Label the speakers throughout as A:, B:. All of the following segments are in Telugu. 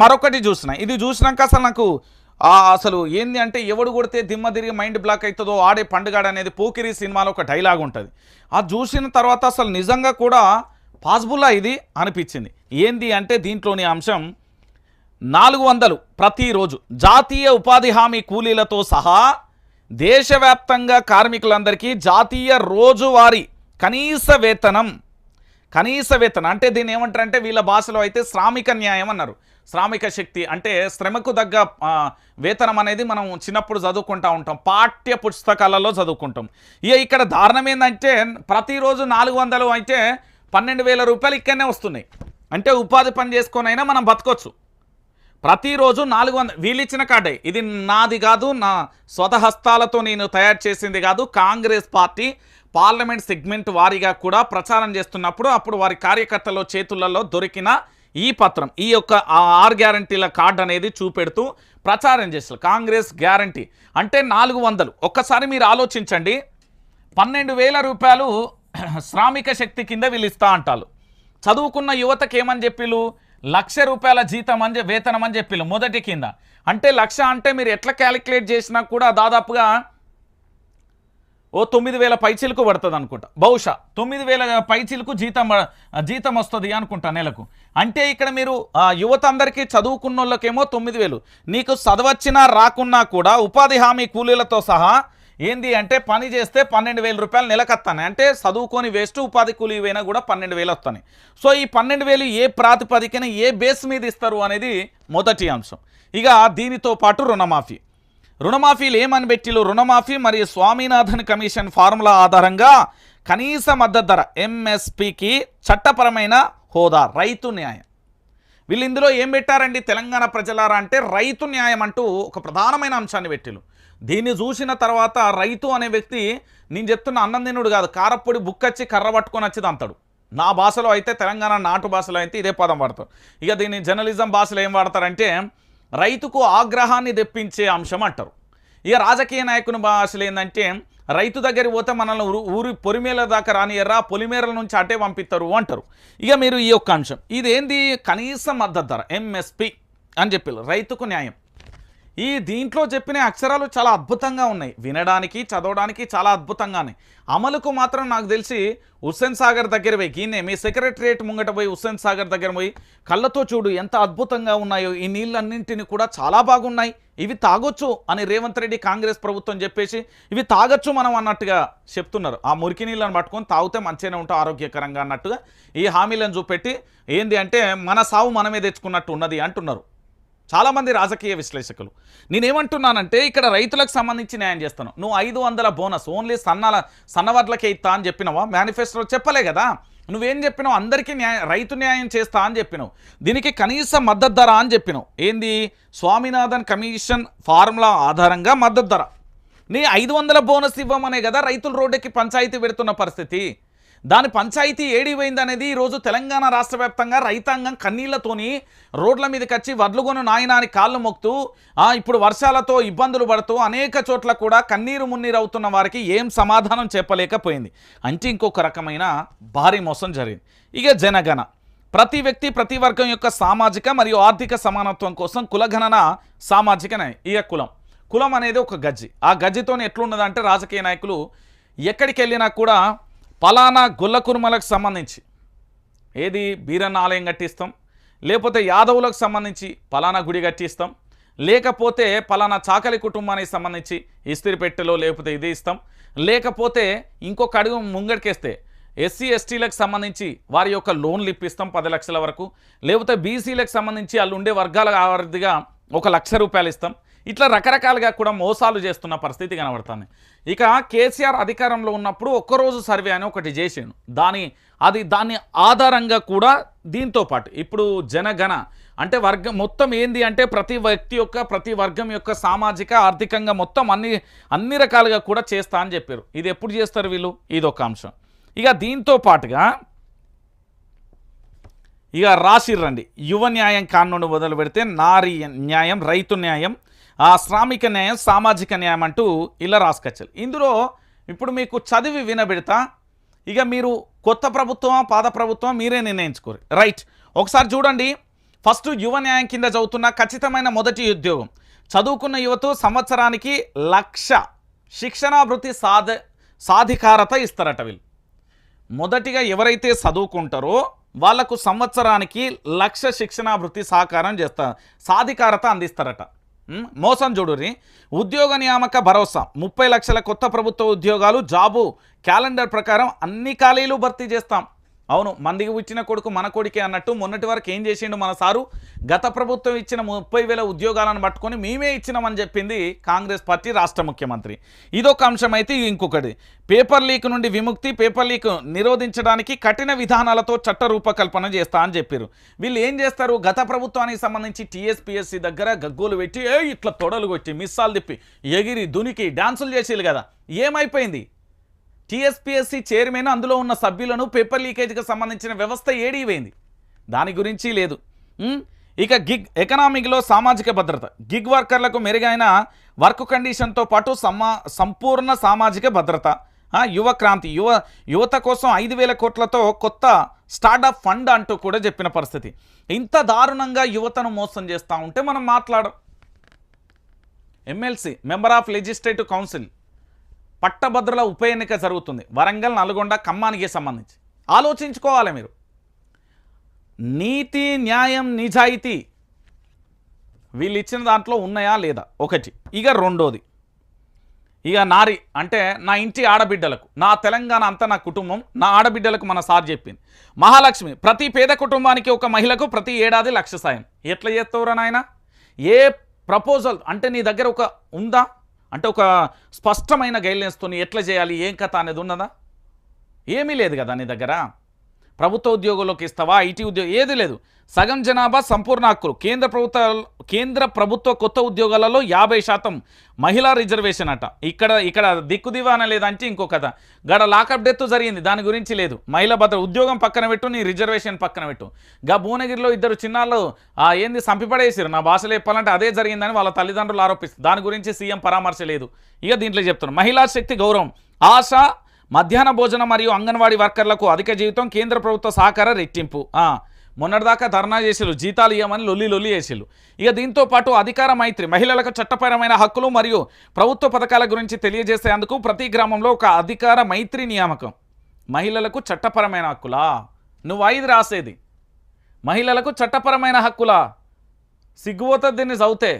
A: మరొకటి చూసిన. ఇది చూసినాక అసలు నాకు అసలు ఏంది అంటే ఎవడు కొడితే దిమ్మ తిరిగి మైండ్ బ్లాక్ అవుతుందో ఆడే పండుగాడు అనేది పోకిరి సినిమాలో ఒక డైలాగ్ ఉంటుంది. అది చూసిన తర్వాత అసలు నిజంగా కూడా పాసిబుల్లా ఇది అనిపించింది. ఏంది అంటే దీంట్లోని అంశం నాలుగు వందలు ప్రతిరోజు జాతీయ ఉపాధి హామీ కూలీలతో సహా దేశవ్యాప్తంగా కార్మికులందరికీ జాతీయ రోజువారీ కనీస వేతనం కనీస వేతనం. అంటే దీన్ని ఏమంటారంటే వీళ్ళ భాషలో అయితే శ్రామిక న్యాయం అన్నారు. శ్రామిక శక్తి అంటే శ్రమకు తగ్గ వేతనం అనేది మనం చిన్నప్పుడు చదువుకుంటూ ఉంటాం. పాఠ్య పుస్తకాలలో చదువుకుంటాం. ఇక ఇక్కడ దారుణం ఏంటంటే ప్రతిరోజు నాలుగు వందలు అయితే పన్నెండు వేల రూపాయలు ఇక్కడనే వస్తున్నాయి. అంటే ఉపాధి పని చేసుకొనైనా మనం బతకొచ్చు. ప్రతిరోజు నాలుగు వందలు వీళ్ళు ఇచ్చిన కార్డే ఇది నాది కాదు నా స్వతహస్తాలతో నేను తయారు చేసింది కాదు. కాంగ్రెస్ పార్టీ పార్లమెంట్ సెగ్మెంట్ వారీగా కూడా ప్రచారం చేస్తున్నప్పుడు అప్పుడు వారి కార్యకర్తల చేతులలో దొరికిన ఈ పత్రం ఈ యొక్క ఆరు గ్యారంటీల కార్డు అనేది చూపెడుతూ ప్రచారం చేస్తారు. కాంగ్రెస్ గ్యారంటీ అంటే నాలుగు వందలు. ఒక్కసారి మీరు ఆలోచించండి. పన్నెండు వేల రూపాయలు శ్రామిక శక్తి కింద వీళ్ళు ఇస్తా అంటారు. చదువుకున్న యువతకి ఏమని చెప్పిలు లక్ష రూపాయల జీతం అని వేతనం అని చెప్పిలు మొదటి కింద. అంటే లక్ష అంటే మీరు ఎట్లా క్యాలిక్యులేట్ చేసినా కూడా దాదాపుగా ఓ తొమ్మిది వేల పైచిలకు పడుతుంది అనుకుంటా. బహుశా తొమ్మిది వేల పైచిలకు జీతం జీతం వస్తుంది అనుకుంటా నెలకు. అంటే ఇక్కడ మీరు యువత అందరికీ చదువుకున్న వాళ్ళకేమో తొమ్మిది వేలు. నీకు చదవచ్చినా రాకున్నా కూడా ఉపాధి హామీ కూలీలతో సహా ఏంది అంటే పని చేస్తే పన్నెండు వేల రూపాయలు నెలకత్తాయి అంటే చదువుకొని వేస్ట్ ఉపాధి కూలీ పోయినా కూడా పన్నెండు వేలు వస్తాయి సో ఈ పన్నెండు వేలు ఏ ప్రాతిపదికన ఏ బేస్ మీద ఇస్తారు అనేది మొదటి అంశం. ఇక దీనితో పాటు రుణమాఫీ. రుణమాఫీలు ఏమని పెట్టిలు. రుణమాఫీ మరియు స్వామినాథన్ కమిషన్ ఫార్ములా ఆధారంగా కనీస మద్దతు ధర ఎంఎస్పికి చట్టపరమైన హోదా రైతు న్యాయం. వీళ్ళు ఇందులో ఏం పెట్టారండి? తెలంగాణ ప్రజలారా అంటే రైతు న్యాయం అంటూ ఒక ప్రధానమైన అంశాన్ని పెట్టిలు. దీన్ని చూసిన తర్వాత రైతు అనే వ్యక్తి నేను చెప్తున్న అన్నందినుడు కాదు కారప్పొడి బుక్కచ్చి కర్ర పట్టుకొని వచ్చి అంతడు నా భాషలో అయితే తెలంగాణ నాటు భాషలో అయితే ఇదే పదం వాడతారు. ఇక దీన్ని జర్నలిజం భాషలో ఏం వాడతారంటే రైతుకు ఆగ్రహాన్ని తెప్పించే అంశం అంటారు. ఇక రాజకీయ నాయకుని భాషలు ఏంటంటే రైతు దగ్గరికి పోతే మనల్ని ఊరు ఊరి పొలిమేల దాకా రానియర్రా పొలిమేరల నుంచి అటే పంపిస్తారు అంటారు. ఇక మీరు ఈ యొక్క అంశం. ఇదేంది? కనీస మద్దతు ధర ఎంఎస్పి అని చెప్పారు రైతుకు న్యాయం. ఈ దీంట్లో చెప్పిన అక్షరాలు చాలా అద్భుతంగా ఉన్నాయి. వినడానికి చదవడానికి చాలా అద్భుతంగానే. అమలుకు మాత్రం నాకు తెలిసి హుస్సేన్ సాగర్ దగ్గర పోయి ఈయనే మీ సెక్రటరియేట్ ముంగట పోయి హుస్సేన్ సాగర్ దగ్గర పోయి కళ్ళతో చూడు ఎంత అద్భుతంగా ఉన్నాయో ఈ నీళ్ళన్నింటినీ కూడా చాలా బాగున్నాయి. ఇవి తాగొచ్చు అని రేవంత్ రెడ్డి కాంగ్రెస్ ప్రభుత్వం చెప్పేసి ఇవి తాగొచ్చు మనం అన్నట్టుగా చెప్తున్నారు. ఆ మురికి నీళ్ళని పట్టుకొని తాగితే మంచిగానే ఉంటాం ఆరోగ్యకరంగా అన్నట్టుగా ఈ హామీలను చూపెట్టి ఏంది అంటే మన సావు మనమే తెచ్చుకున్నట్టు ఉన్నది అంటున్నారు. చాలామంది రాజకీయ విశ్లేషకులు. నేనేమంటున్నానంటే ఇక్కడ రైతులకు సంబంధించి న్యాయం చేస్తాను. నువ్వు ఐదు వందల బోనస్ ఓన్లీ సన్నాల సన్నవర్లకే ఇస్తా అని చెప్పినవా? మేనిఫెస్టోలో చెప్పలే కదా. నువ్వేం చెప్పినావు? అందరికీ న్యాయం రైతు న్యాయం చేస్తా అని చెప్పినావు. దీనికి కనీస మద్దతు ధర అని చెప్పినావు. ఏంది? స్వామినాథన్ కమిషన్ ఫార్ములా ఆధారంగా మద్దతు ధర. నీ ఐదు వందల బోనస్ ఇవ్వమనే కదా రైతులు రోడ్డుకి పంచాయతీ పెడుతున్న పరిస్థితి. దాని పంచాయతీ ఏడిపోయింది అనేది ఈరోజు తెలంగాణ రాష్ట్ర వ్యాప్తంగా రైతాంగం కన్నీళ్ళతోని రోడ్ల మీదకి వచ్చి వడ్లుగొను నాయనాని కాళ్ళు మొక్తూ ఇప్పుడు వర్షాలతో ఇబ్బందులు పడుతూ అనేక చోట్ల కూడా కన్నీరు మున్నీరు అవుతున్న వారికి ఏం సమాధానం చెప్పలేకపోయింది. అంటే ఇంకొక రకమైన భారీ మోసం జరిగింది. ఇక జనగణ. ప్రతి వ్యక్తి ప్రతి వర్గం యొక్క సామాజిక మరియు ఆర్థిక సమానత్వం కోసం కులగణన సామాజిక ఇక కులం. కులం అనేది ఒక గజ్జి. ఆ గజ్జితో ఎట్లున్నదంటే రాజకీయ నాయకులు ఎక్కడికి వెళ్ళినా కూడా పలానా గుల్ల కుర్మలకు సంబంధించి. ఏది బీరన్న ఆలయం కట్టిస్తాం లేకపోతే యాదవులకు సంబంధించి పలానా గుడి కట్టిస్తాం లేకపోతే పలానా చాకలి కుటుంబానికి సంబంధించి ఇస్త్రీ పెట్టెలో లేకపోతే ఇది ఇస్తాం లేకపోతే ఇంకొక అడుగు ముంగడికేస్తే ఎస్సీ ఎస్టీలకు సంబంధించి వారి యొక్క లోన్లు ఇప్పిస్తాం పది లక్షల వరకు లేకపోతే బీసీలకు సంబంధించి వాళ్ళు ఉండే వర్గాల వారిదిగా ఒక లక్ష రూపాయలు ఇస్తాం. ఇట్లా రకరకాలుగా కూడా మోసాలు చేస్తున్న పరిస్థితి కనబడుతుంది. ఇక కేసీఆర్ అధికారంలో ఉన్నప్పుడు ఒక్కరోజు సర్వే అని ఒకటి చేసాను దాని అది దాని ఆధారంగా కూడా దీంతో పాటు ఇప్పుడు జనగణ అంటే వర్గం మొత్తం ఏంది అంటే ప్రతి వ్యక్తి యొక్క ప్రతి వర్గం యొక్క సామాజిక ఆర్థికంగా మొత్తం అన్ని అన్ని రకాలుగా కూడా చేస్తా అని చెప్పారు. ఇది ఎప్పుడు చేస్తారు వీళ్ళు? ఇది ఒక అంశం. ఇక దీంతో పాటుగా ఇక రాసిర్రండి. యువ న్యాయం కానుండి మొదలు పెడితే నారీ న్యాయం రైతు న్యాయం ఆ శ్రామిక న్యాయం సామాజిక న్యాయం అంటూ ఇలా రాసుకొచ్చారు. ఇందులో ఇప్పుడు మీకు చదివి వినబెడతా. ఇక మీరు కొత్త ప్రభుత్వం పాత ప్రభుత్వం మీరే నిర్ణయించుకోరు. రైట్ ఒకసారి చూడండి. ఫస్ట్ యువ న్యాయం కింద చదువుతున్న ఖచ్చితమైన మొదటి ఉద్యోగం. చదువుకున్న యువత సంవత్సరానికి లక్ష శిక్షణాభివృత్తి సాధ సాధికారత ఇస్తారట వీళ్ళు. మొదటిగా ఎవరైతే చదువుకుంటారో వాళ్ళకు సంవత్సరానికి లక్ష శిక్షణాభివృత్తి సహకారం చేస్తారు సాధికారత అందిస్తారట. మోసం చూడుర్రి. ఉద్యోగ నియామక భరోసా. ముప్పై లక్షల కొత్త ప్రభుత్వ ఉద్యోగాలు జాబు క్యాలెండర్ ప్రకారం అన్ని ఖాళీలు భర్తీ చేస్తాం. అవును మందికి ఇచ్చిన కొడుకు మన కొడుకే అన్నట్టు మొన్నటి వరకు ఏం చేసిండు మన సారు? గత ప్రభుత్వం ఇచ్చిన ముప్పై వేల ఉద్యోగాలను పట్టుకొని మేమే ఇచ్చినామని చెప్పింది కాంగ్రెస్ పార్టీ రాష్ట్ర ముఖ్యమంత్రి. ఇదొక అంశం అయితే ఇంకొకటి. పేపర్ లీక్ నుండి విముక్తి పేపర్ లీక్ నిరోధించడానికి కఠిన విధానాలతో చట్ట రూపకల్పన చేస్తా అని చెప్పారు వీళ్ళు ఏం చేస్తారు? గత ప్రభుత్వానికి సంబంధించి టీఎస్పీఎస్సీ దగ్గర గగ్గోలు పెట్టి ఏ ఇట్లా తొడలు కొట్టి మిస్సాలు తిప్పి ఎగిరి దునికి డాన్సులు చేసేది కదా. ఏమైపోయింది? టీఎస్పీఎస్సీ చైర్మన్ అందులో ఉన్న సభ్యులను పేపర్ లీకేజ్కి సంబంధించిన వ్యవస్థ ఏడిపోయింది దాని గురించి లేదు. ఇక గిగ్ ఎకనామిక్లో సామాజిక భద్రత. గిగ్ వర్కర్లకు మెరుగైన వర్క్ కండిషన్తో పాటు సమా సంపూర్ణ సామాజిక భద్రత. యువ క్రాంతి యువ యువత కోసం ఐదు వేల కోట్లతో కొత్త స్టార్టప్ ఫండ్ అంటూ కూడా చెప్పిన పరిస్థితి. ఇంత దారుణంగా యువతను మోసం చేస్తూ ఉంటే మనం మాట్లాడం MLC member of legislative council. పట్టభద్రుల ఉప ఎన్నిక జరుగుతుంది. వరంగల్ నల్గొండ ఖమ్మానికి సంబంధించి. ఆలోచించుకోవాలి మీరు. నీతి న్యాయం నిజాయితీ వీళ్ళు ఇచ్చిన దాంట్లో ఉన్నాయా లేదా? ఒకటి. ఇక రెండోది. ఇక నారి అంటే నా ఇంటి ఆడబిడ్డలకు నా తెలంగాణ అంతా నా కుటుంబం నా ఆడబిడ్డలకు మన సార్ చెప్పింది. మహాలక్ష్మి ప్రతి పేద కుటుంబానికి ఒక మహిళకు ప్రతి ఏడాది లక్ష సాయం. ఎట్లా చేస్తావురా నాయన? ఏ ప్రపోజల్ అంటే నీ దగ్గర ఒక ఉందా? అంటే ఒక స్పష్టమైన గైడ్లైన్స్తో ఎట్లా చేయాలి ఏం కథ అనేది ఉన్నదా? ఏమీ లేదు కదా నీ దగ్గర? ప్రభుత్వ ఉద్యోగులకు ఇస్తావా? ఐటీ ఉద్యోగం ఏది లేదు. సగం జనాభా సంపూర్ణ హక్కులు. కేంద్ర ప్రభుత్వ కేంద్ర ప్రభుత్వ కొత్త ఉద్యోగాలలో యాభై శాతం మహిళా రిజర్వేషన్ అట. ఇక్కడ ఇక్కడ దిక్కుదివాన లేదంటే ఇంకో కథ. గడ లాకప్ డెత్ జరిగింది. దాని గురించి లేదు. మహిళా భద్ర ఉద్యోగం పక్కన పెట్టు నీ రిజర్వేషన్ పక్కన పెట్టు. గా భువనగిరిలో ఇద్దరు చిన్నాళ్ళు ఏంది సంపిపడేసారు నా భాషలో చెప్పాలంటే అదే జరిగిందని వాళ్ళ తల్లిదండ్రులు ఆరోపిస్తారు దాని గురించి సీఎం పరామర్శ లేదు ఇక దీంట్లో చెప్తున్నారు మహిళా శక్తి గౌరవం. ఆశ మధ్యాహ్న భోజనం మరియు అంగన్వాడీ వర్కర్లకు అధిక జీవితం కేంద్ర ప్రభుత్వ సహకార రెట్టింపు. మొన్నటిదాకా ధర్నా చేసిలు జీతాలు ఇవ్వమని లొల్లి లొల్లి చేసిళ్ళు. ఇక దీంతో పాటు అధికార మైత్రి మహిళలకు చట్టపరమైన హక్కులు మరియు ప్రభుత్వ పథకాల గురించి తెలియజేసేందుకు ప్రతి గ్రామంలో ఒక అధికార మైత్రి నియామకం. మహిళలకు చట్టపరమైన హక్కులా? నువ్వు ఐదు రాసేది. మహిళలకు చట్టపరమైన హక్కులా? సిగ్గుపోతుంది దీన్ని చదివితే.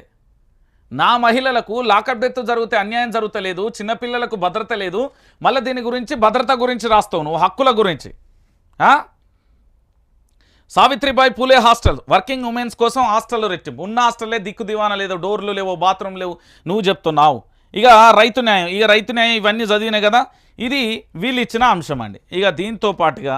A: నా మహిళలకు లాకప్ డెత్ జరిగితే అన్యాయం జరుగుతలేదు చిన్నపిల్లలకు భద్రత లేదు మళ్ళీ దీని గురించి భద్రత గురించి రాస్తావు నువ్వు హక్కుల గురించి. Savitribai Phule hostel working women's కోసం హాస్టల్ రెట్టింపు. ఉన్న హాస్టల్లే దిక్కు దివాన లేదు డోర్లు లేవు బాత్రూమ్ లేవు నువ్వు చెప్తున్నావు. ఇక రైతు న్యాయం ఇక రైతు న్యాయం ఇవన్నీ చదివినాయి కదా ఇది వీళ్ళు ఇచ్చిన అంశం అండి. ఇక దీంతో పాటుగా